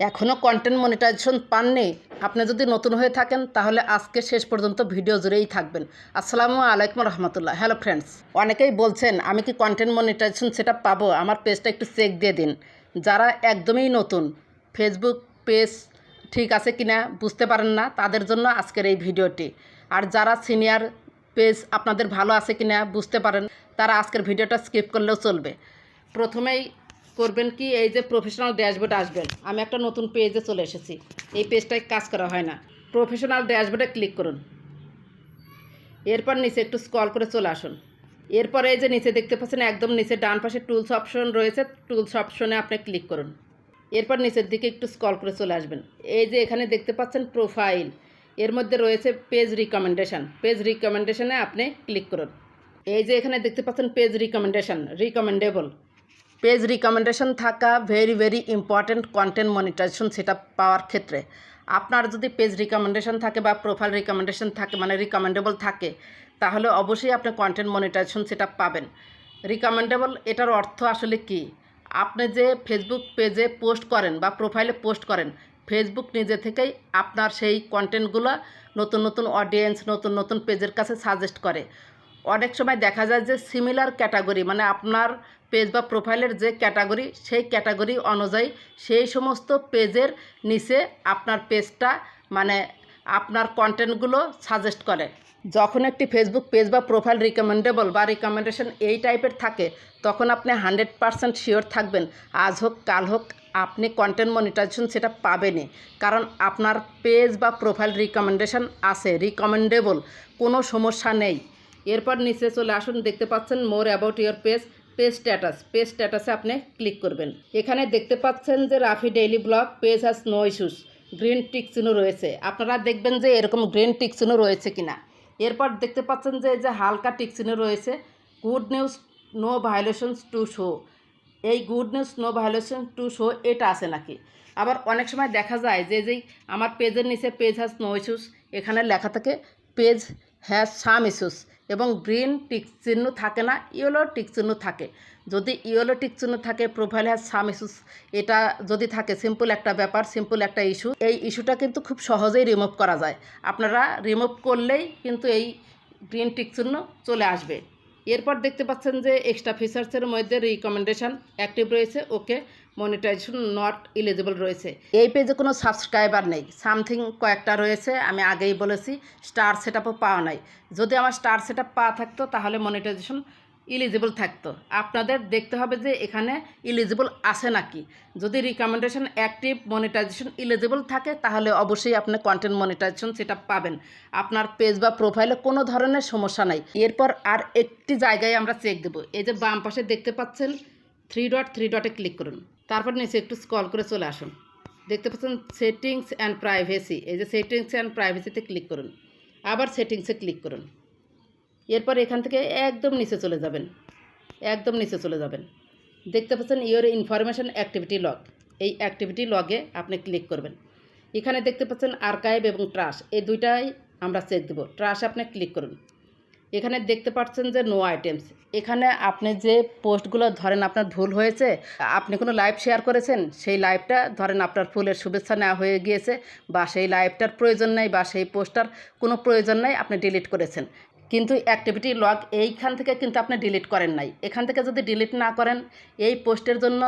এখনও content monetization পাননি? আপনি যদি নতুন হয়ে থাকেন, তাহলে আজকে শেষ পর্যন্ত ভিডিও জুড়েই থাকবেন। আসসালামু আলাইকুম রহমতুল্লাহ। হ্যালো ফ্রেন্ডস অনেকেই বলছেন, আমি কি কন্টেন্ট মনিটাইজেশন সেটা পাবো? আমার পেজটা একটু চেক দিয়ে দিন। যারা একদমই নতুন ফেসবুক পেজ ঠিক আছে কিনা বুঝতে পারেন না, তাদের জন্য আজকের এই ভিডিওটি। আর যারা সিনিয়র পেজ আপনাদের ভালো আছে কিনা বুঝতে পারেন, তারা আজকের ভিডিওটা স্কিপ করলেও চলবে। প্রথমেই করবেন কি, এই যে প্রফেশনাল ড্যাশবোর্ড আসবেন আমি একটা নতুন পেজে চলে এসেছি। এই পেজটায় কাজ করা হয় না। প্রফেশনাল ড্যাশবোর্ডে ক্লিক করুন। এরপর নিচে একটু স্ক্রল করে চলে আসুন। এরপরে এই যে নিচে দেখতে পাচ্ছেন, একদম নিচে ডান পাশে টুলস অপশন রয়েছে। টুলস অপশনে আপনি ক্লিক করুন। এরপর নিচের দিকে একটু স্ক্রল করে চলে আসবেন। এই যে এখানে দেখতে পাচ্ছেন প্রোফাইল এর মধ্যে রয়েছে পেজ রিকমেন্ডেশন পেজ রিকমেন্ডেশানে আপনি ক্লিক করুন। এই যে এখানে দেখতে পাচ্ছেন page recommendation recommendable page recommendation থাকা very very important content monetization সেটা পাওয়ার ক্ষেত্রে। আপনার যদি পেজ রিকমেন্ডেশন থাকে বা প্রোফাইল রিকমেন্ডেশন থাকে মানে রিকমেন্ডেবল থাকে, তাহলে অবশ্যই আপনি কন্টেন্ট মনিটাইজেশন সেটা পাবেন। রিকমেন্ডেবল এটার অর্থ আসলে কি? আপনি যে ফেসবুক পেজে পোস্ট করেন বা প্রোফাইলে পোস্ট করেন ফেসবুক নিজে থেকেই আপনার সেই কন্টেন্টগুলো নতুন নতুন অডিয়েন্স নতুন নতুন পেজের কাছে সাজেস্ট করে। অনেক সময় দেখা যায় যে সিমিলার ক্যাটাগরি মানে আপনার পেজ বা প্রোফাইলের যে ক্যাটাগরি সেই ক্যাটাগরি অনুযায়ী সেই সমস্ত পেজের নিচে আপনার পেজটা মানে আপনার কন্টেন্টগুলো সাজেস্ট করে। যখন একটি ফেসবুক পেজ বা প্রোফাইল রিকমেন্ডেবল বা রিকমেন্ডেশন এই টাইপের থাকে, তখন আপনি হান্ড্রেড পারসেন্ট শিওর থাকবেন, আজ হোক, কাল হোক, আপনি কন্টেন্ট মনিটাইজেশন সেটা পাবেনই। কারণ আপনার পেজ বা প্রোফাইল রিকমেন্ডেশন আছে রিকমেন্ডেবল কোনো সমস্যা নেই। এরপর নিচে চলে আসুন, দেখতে পাচ্ছেন more about your page page status page স্ট্যাটাসে আপনি ক্লিক করবেন। এখানে দেখতে পাচ্ছেন যে Rafi daily blog page has no issues green tick রয়েছে। আপনারা দেখবেন যে এরকম গ্রিন টিক রয়েছে কিনা। এরপর দেখতে পাচ্ছেন যে যে হালকা টিক রয়েছে good news no violations to show এই good news no violation to show এটা আছে নাকি? আবার অনেক সময় দেখা যায় যে যেই আমার পেজের নিচে পেজ হ্যাজ নো ইস্যুস এখানে লেখা থাকে পেজ হ্যাজ সাম ইস্যুস। এবং গ্রিন টিক চিহ্ন থাকে না, ইয়েলো টিক চিহ্ন থাকে। যদি ইয়েলো টিক চিহ্ন থাকে, প্রোফাইল হ্যাজ সাম ইস্যুস। এটা যদি থাকে, সিম্পল একটা ব্যাপার, সিম্পল একটা ইস্যু। এই ইস্যুটা কিন্তু খুব সহজেই রিমুভ করা যায়। আপনারা রিমুভ করলেই কিন্তু এই গ্রিন টিক চিহ্ন চলে আসবে। এরপর দেখতে পাচ্ছেন যে, এক্সট্রা ফিচার্সের মধ্যে রিকমেন্ডেশন অ্যাক্টিভ রয়েছে। ওকে মনিটাইজেশন নট ইলিজিবল রয়েছে। এই পেজে কোনো সাবস্ক্রাইবার নেই। সামথিং কয়েকটা রয়েছে, আমি আগেই বলেছি স্টার সেট আপও পাওয়া নাই। যদি আমার স্টার সেট আপ পাওয়া থাকতো, তাহলে মনিটাইজেশন ইলিজিবল থাকতো। আপনাদের দেখতে হবে যে এখানে ইলিজিবল আছে নাকি। যদি রিকমেন্ডেশন অ্যাক্টিভ মনিটাইজেশন ইলিজিবল থাকে, তাহলে অবশ্যই আপনি কন্টেন্ট মনিটাইজেশন সেটা পাবেন। আপনার পেজ বা প্রোফাইলে কোনো ধরনের সমস্যা নাই। এরপর আর একটি জায়গায় আমরা চেক দেবো। এই যে বাম পাশে দেখতে পাচ্ছেন থ্রি ডট, থ্রি ডটে ক্লিক করুন। তারপর নিচে একটু স্ক্রল করে চলে আসুন। দেখতে পাচ্ছেন সেটিংস অ্যান্ড প্রাইভেসি। এই যে সেটিংস অ্যান্ড প্রাইভেসিতে ক্লিক করুন। আবার সেটিংসে ক্লিক করুন। এরপর এখান থেকে একদম নিচে চলে যাবেন। একদম নিচে চলে যাবেন। দেখতে পাচ্ছেন ইওর ইনফরমেশন অ্যাক্টিভিটি লগ। এই অ্যাক্টিভিটি লগে আপনি ক্লিক করবেন। এখানে দেখতে পাচ্ছেন আর্কাইভ এবং ট্রাশ। এই দুইটাই আমরা চেক দেবো। ট্রাশ আপনি ক্লিক করুন। এখানে দেখতে পাচ্ছেন যে নো আইটেমস এখানে আপনি যে পোস্টগুলো ধরেন আপনার ভুল হয়েছে, আপনি কোনো লাইভ শেয়ার করেছেন, সেই লাইভটা ধরেন আপনার ফুলের শুভেচ্ছা নেওয়া হয়ে গিয়েছে, বা সেই লাইভটার প্রয়োজন নেই, বা সেই পোস্টটার কোনো প্রয়োজন নেই, আপনি ডিলিট করেছেন। কিন্তু অ্যাক্টিভিটি লগ এইখান থেকে কিন্তু আপনি ডিলিট করেন নাই। এখান থেকে যদি ডিলিট না করেন, এই পোস্টের জন্য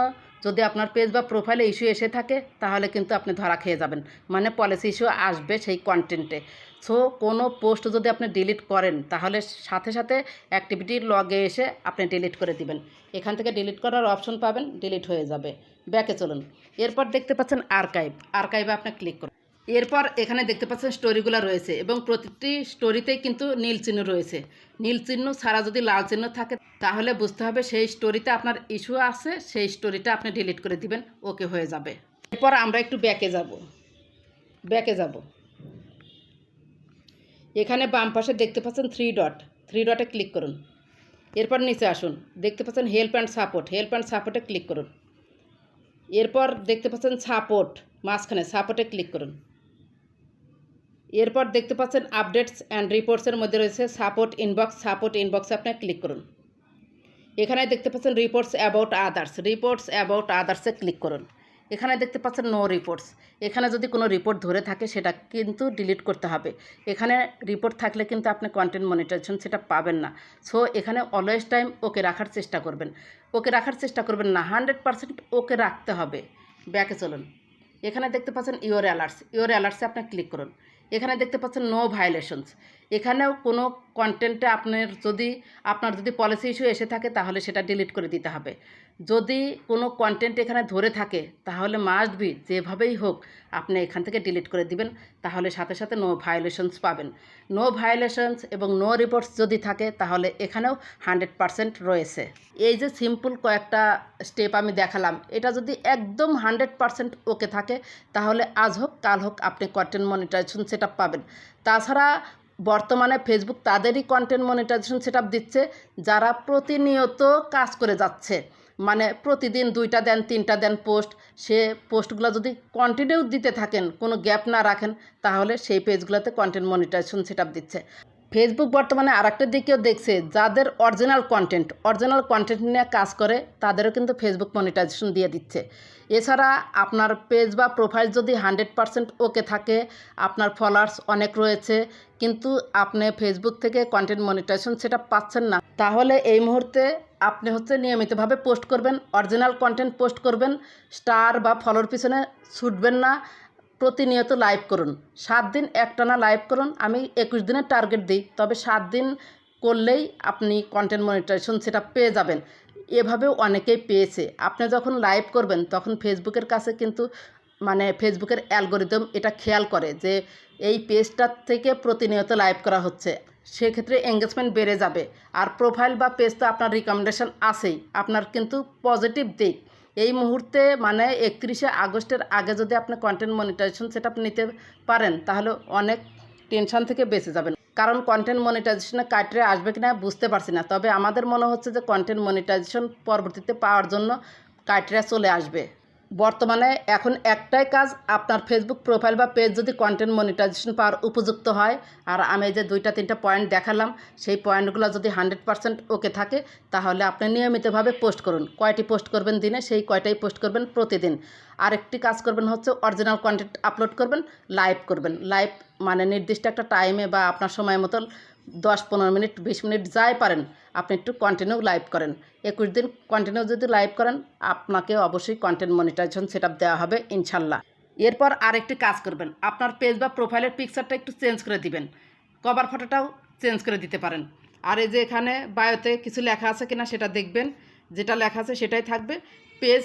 যদি আপনার পেজ বা প্রোফাইলে ইস্যু এসে থাকে, তাহলে কিন্তু আপনি ধরা খেয়ে যাবেন। মানে পলিসি ইস্যু আসবে সেই কন্টেন্টে সো কোনো পোস্ট যদি আপনি ডিলিট করেন, তাহলে সাথে সাথে অ্যাক্টিভিটি লগে এসে আপনি ডিলিট করে দিবেন। এখান থেকে ডিলিট করার অপশন পাবেন, ডিলিট হয়ে যাবে। ব্যাকে চলুন। এরপর দেখতে পাচ্ছেন আর্কাইভ। আর্কাইভে আপনি ক্লিক করুন। এরপর এখানে দেখতে পাচ্ছেন স্টোরিগুলো রয়েছে এবং প্রতিটি স্টোরিতেই কিন্তু নীল চিহ্ন রয়েছে। নীল চিহ্ন ছাড়া যদি লাল চিহ্ন থাকে, তাহলে বুঝতে হবে সেই স্টোরিতে আপনার ইস্যু আছে, সেই স্টোরিটা আপনি ডিলিট করে দিবেন, ওকে হয়ে যাবে। এরপর আমরা একটু ব্যাকে যাব। ব্যাকে যাব। এখানে বাম পাশে দেখতে পাচ্ছেন থ্রি ডট থ্রি ডটে ক্লিক করুন। এরপর নিচে আসুন, দেখতে পাচ্ছেন help and support help and সাপোর্টে ক্লিক করুন। এরপর দেখতে পাচ্ছেন সাপোর্ট মাঝখানে সাপোর্টে ক্লিক করুন। এরপর দেখতে পাচ্ছেন আপডেটস অ্যান্ড রিপোর্টসের মধ্যে রয়েছে সাপোর্ট ইনবক্স সাপোর্ট ইনবক্সে আপনি ক্লিক করুন। এখানে দেখতে পাচ্ছেন reports about others reports about আদার্সে click করুন। এখানে দেখতে পাচ্ছেন নো রিপোর্টস এখানে যদি কোনো রিপোর্ট ধরে থাকে, সেটা কিন্তু ডিলিট করতে হবে। এখানে রিপোর্ট থাকলে কিন্তু আপনি কন্টেন্ট মনিটাইজেশন সেটা পাবেন না। সো এখানে অলওয়েজ টাইম ওকে রাখার চেষ্টা করবেন। ওকে রাখার চেষ্টা করবেন না হান্ড্রেড পারসেন্ট ওকে রাখতে হবে। ব্যাকে চলুন। এখানে দেখতে পাচ্ছেন ইওর অ্যালার্টস ইওর অ্যালার্টসে আপনি ক্লিক করুন। এখানে দেখতে পাচ্ছেন নো ভায়োলেশনস এখানেও কোনো কন্টেন্টে আপনার যদি আপনার যদি পলিসি ইস্যু এসে থাকে, তাহলে সেটা ডিলিট করে দিতে হবে। যদি কোনো কন্টেন্ট এখানে ধরে থাকে, তাহলে মাস্ট বি যেভাবেই হোক আপনি এখান থেকে ডিলিট করে দিবেন, তাহলে সাথে সাথে নো ভায়োলেশনস পাবেন। নো ভায়োলেশনস এবং নো রিপোর্টস যদি থাকে, তাহলে এখানেও হান্ড্রেড পারসেন্ট রয়েছে। এই যে সিম্পল কয়েকটা স্টেপ আমি দেখালাম, এটা যদি একদম হান্ড্রেড পারসেন্ট ওকে থাকে, তাহলে আজ হোক, কাল হোক আপনি কন্টেন্ট মনিটাইজেশন সেট পাবেন। তাছাড়া বর্তমানে ফেসবুক তাদেরই কন্টেন্ট মনিটাইজেশন সেট দিচ্ছে, যারা প্রতিনিয়ত কাজ করে যাচ্ছে। মানে প্রতিদিন দুইটা দেন, তিনটা দেন পোস্ট, সে পোস্টগুলো যদি কন্টিনিউ দিতে থাকেন, কোনো গ্যাপ না রাখেন, তাহলে সেই পেজগুলোতে কন্টেন্ট মনিটাইজেশন সেট দিচ্ছে। ফেসবুক বর্তমানে আরেকটা দিকেও দেখছে, যাদের অরিজিনাল কন্টেন্ট অরিজিনাল কন্টেন্ট নিয়ে কাজ করে, তাদেরও কিন্তু ফেসবুক মনিটাইজেশন দিয়ে দিচ্ছে। এছাড়া আপনার পেজ বা প্রোফাইল যদি হান্ড্রেড পারসেন্ট ওকে থাকে, আপনার ফলোয়ার্স অনেক রয়েছে, কিন্তু আপনি ফেসবুক থেকে কন্টেন্ট মনিটাইজেশন সেটা পাচ্ছেন না, তাহলে এই মুহূর্তে আপনি হচ্ছে নিয়মিতভাবে পোস্ট করবেন, অরিজিনাল কন্টেন্ট পোস্ট করবেন স্টার বা ফলোর পিছনে ছুটবেন না, প্রতিনিয়ত লাইভ করুন। সাত দিন একটানা লাইভ করুন, আমি একুশ দিনের টার্গেট দিই, তবে সাত দিন করলেই আপনি কন্টেন্ট মনিটাইজেশন সেটা পেয়ে যাবেন। এভাবেও অনেকেই পেয়েছে। আপনি যখন লাইভ করবেন, তখন ফেসবুকের কাছে কিন্তু মানে ফেসবুকের অ্যালগোরিদম এটা খেয়াল করে যে, এই পেজটার থেকে প্রতিনিয়ত লাইভ করা হচ্ছে। সেক্ষেত্রে এঙ্গেজমেন্ট বেড়ে যাবে। আর প্রোফাইল বা পেজ তো আপনার রিকমেন্ডেশন আছেই। আপনার কিন্তু পজিটিভ দিক। এই মুহূর্তে মানে একত্রিশে আগস্টের আগে যদি আপনি কন্টেন্ট মনিটাইজেশন সেট নিতে পারেন, তাহলে অনেক টেনশন থেকে বেঁচে যাবেন। কারণ কন্টেন্ট মনিটাইজেশনে কাটরে আসবে কিনা বুঝতে পারছি না। তবে আমাদের মনে হচ্ছে যে কন্টেন্ট মনিটাইজেশন পরবর্তীতে পাওয়ার জন্য ক্রাইটেরিয়া চলে আসবে। বর্তমানে এখন একটাই কাজ, আপনার ফেসবুক প্রোফাইল বা পেজ যদি কন্টেন্ট মনিটাইজেশন পাওয়ার উপযুক্ত হয়, আর আমি যে দুইটা, তিনটা পয়েন্ট দেখালাম, সেই পয়েন্টগুলো যদি হান্ড্রেড পারসেন্ট ওকে থাকে, তাহলে আপনি নিয়মিতভাবে পোস্ট করুন। কয়টি পোস্ট করবেন দিনে, সেই কয়টাই পোস্ট করবেন প্রতিদিন। আরেকটি কাজ করবেন হচ্ছে অরিজিনাল কন্টেন্ট আপলোড করবেন লাইভ করবেন। লাইভ মানে নির্দিষ্ট একটা টাইমে বা আপনার সময় মতো দশ পনেরো মিনিট, বিশ মিনিট যাই পারেন, আপনি একটু কন্টিনিউ লাইভ করেন। একুশ দিন কন্টিনিউ যদি লাইভ করেন, আপনাকে অবশ্যই কন্টেন্ট মনিটাইজেশন সেট দেওয়া হবে, ইনশাল্লাহ। এরপর আরেকটি কাজ করবেন, আপনার পেজ বা প্রোফাইলের পিকচারটা একটু চেঞ্জ করে দিবেন। কভার ফটোটাও চেঞ্জ করে দিতে পারেন। আর এই যে এখানে বায়োতে কিছু লেখা আছে কিনা সেটা দেখবেন, যেটা লেখা আছে সেটাই থাকবে। পেজ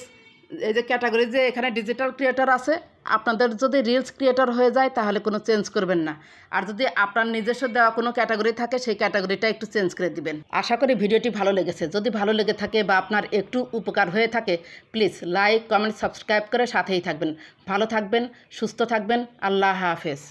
এই যে ক্যাটাগরি যে এখানে ডিজিটাল ক্রিয়েটার আছে, আপনাদের যদি রিলস ক্রিয়েটার হয়ে যায়, তাহলে কোনো চেঞ্জ করবেন না। আর যদি আপনার নিজস্ব দেওয়া কোনো ক্যাটাগরি থাকে, সেই ক্যাটাগরিটা একটু চেঞ্জ করে দিবেন। আশা করি ভিডিওটি ভালো লেগেছে। যদি ভালো লেগে থাকে বা আপনার একটু উপকার হয়ে থাকে প্লিজ লাইক কমেন্ট সাবস্ক্রাইব করে সাথেই থাকবেন। ভালো থাকবেন, সুস্থ থাকবেন, আল্লাহ হাফেজ।